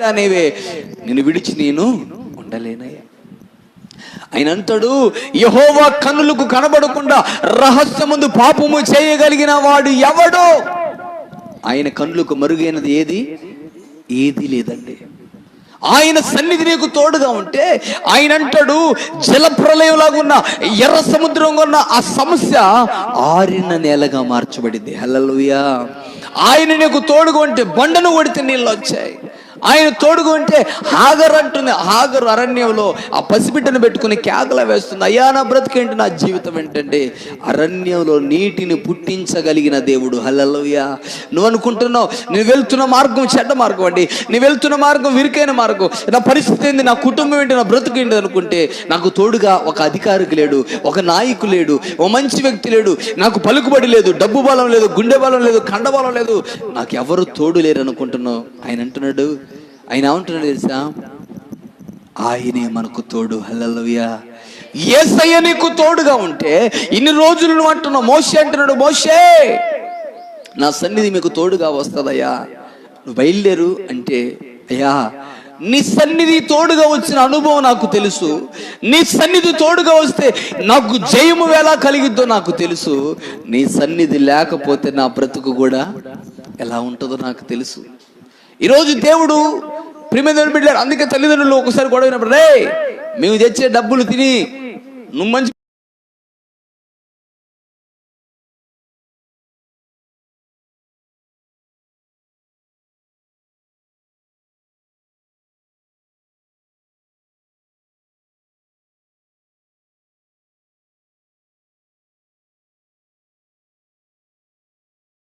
అనేవే. నేను విడిచి నేను ఉండలేనయ్యా. ఆయన అంటాడు యహోవా కన్నులకు కనబడకుండా రహస్యముందు పాపము చేయగలిగిన వాడు ఎవడో? ఆయన కన్నులకు మరుగైనది ఏది? ఏది లేదండి. ఆయన సన్నిధి నీకు తోడుగా ఉంటే ఆయన అంటాడు జల ప్రళయంలాగా ఉన్న ఎర్ర సముద్రంగా ఉన్న ఆ సమస్య ఆరిన నేలగా మార్చబడింది. హలలుయా ఆయన నీకు తోడుగా ఉంటే బండను కొడితే నీళ్ళు వచ్చాయి. ఆయన తోడుగా ఉంటే హాగర్ అంటుంది. హాగర్ అరణ్యంలో ఆ పసిబిడ్డను పెట్టుకుని కేకల వేస్తుంది. అయ్యా నా బ్రతికేంటి? నా జీవితం ఏంటంటే అరణ్యంలో నీటిని పుట్టించగలిగిన దేవుడు. హల్లెలూయా. నువ్వు అనుకుంటున్నావు నువ్వు వెళ్తున్న మార్గం చెడ్డ మార్గం అండి. నువ్వు వెళ్తున్న మార్గం విరికైన మార్గం. నా పరిస్థితి ఏంది? నా కుటుంబం ఏంటి? నా బ్రతుకు ఏంటి అనుకుంటే నాకు తోడుగా ఒక అధికారికి లేడు ఒక నాయకు లేడు ఓ మంచి వ్యక్తి లేడు. నాకు పలుకుబడి లేదు డబ్బు బలం లేదు గుండె బలం లేదు కండ బలం లేదు. నాకు ఎవరు తోడు లేరు అనుకుంటున్నావు? ఆయన అంటున్నాడు ఆయన ఏమంటున్నాడు తెలుసా? ఆయనే మనకు తోడు. హల్లెలూయా. ఏసయ్య నీకు తోడుగా ఉంటే ఇన్ని రోజులు నువ్వు అంటున్నావు మోసే అంటున్నాడు మోషే నా సన్నిధి మీకు తోడుగా వస్తుందయ్యా. నువ్వు బయలుదేరు అంటే అయ్యా నీ సన్నిధి తోడుగా వచ్చిన అనుభవం నాకు తెలుసు. నీ సన్నిధి తోడుగా వస్తే నాకు జయము ఎలా కలిగిద్దో నాకు తెలుసు. నీ సన్నిధి లేకపోతే నా బ్రతుకు కూడా ఎలా ఉంటుందో నాకు తెలుసు. ఈరోజు దేవుడు ప్రిమిదలు బిడ్డారు అందుకే తల్లిదండ్రులు ఒకసారి గొడవ రే మేము తెచ్చే డబ్బులు తిని నువ్వు మంచి